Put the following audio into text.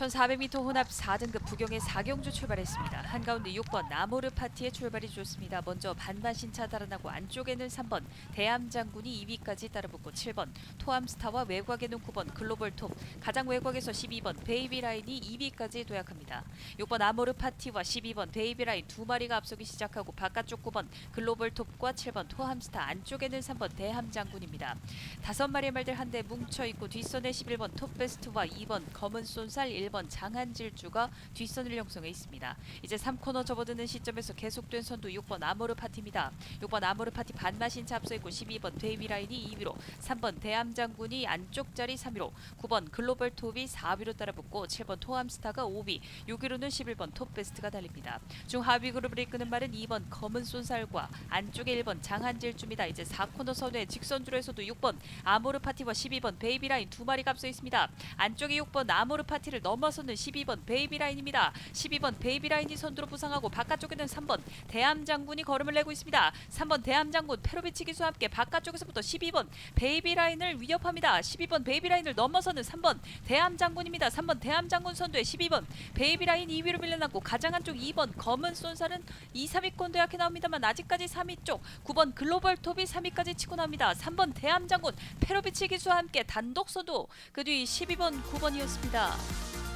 1400m 혼합 4등급 부경의 4경주 출발했습니다. 한가운데 6번 나모르 파티의 출발이 좋습니다. 먼저 반반 신차 달아나고 안쪽에는 3번 대암장군이 2위까지 따라붙고 7번 토암스타와 외곽에는 9번 글로벌톱 가장 외곽에서 12번 베이비라인이 2위까지 도약합니다. 6번 나모르 파티와 12번 베이비라인 두 마리가 앞서기 시작하고 바깥쪽 9번 글로벌톱과 7번 토암스타 안쪽에는 3번 대함장군입니다. 다섯 마리의 말들 한데 뭉쳐 있고 뒷선에 11번 톱베스트와 2번 검은 쏜살 1번 장한질주가 뒷선을 형성해 있습니다. 이제 3코너 접어드는 시점에서 계속된 선두 6번 아모르 파티입니다. 6번 아모르 파티 반마신차 앞서 있고 12번 데이비 라인이 2위로 3번 대함장군이 안쪽 자리 3위로 9번 글로벌 톱이 4위로 따라붙고 7번 토암스타가 5위 6위로는 11번 톱베스트가 달립니다. 중하위 그룹을 이끄는 말은 2번 검은 쏜살과 안쪽에 1번 장한질주입니다. 이제 4코너 선회 직선주로에서도 6번 아모르 파티와 12번 베이비 라인 두 마리가 앞서 있습니다. 안쪽에 6번 아모르 파티를 넘 어서는 12번 베이비라인입니다. 12번 베이비라인이 선두로 부상하고 바깥쪽에는 3번 대함장군이 걸음을 내고 있습니다. 3번 대함장군 페로비치 기수와 함께 바깥쪽에서부터 12번 베이비라인을 위협합니다. 12번 베이비라인을 넘어서는 3번 대함장군입니다. 3번 대함장군 선두에 12번 베이비라인 2위로 밀려났고 가장 안쪽 2번 검은 쏜살은 2, 3위권 도약해 나옵니다만 아직까지 3위 쪽 9번 글로벌 톱이 3위까지 치고 나옵니다. 3번 대함장군 페로비치 기수와 함께 단독 선두 그 뒤 12번 9번이었습니다.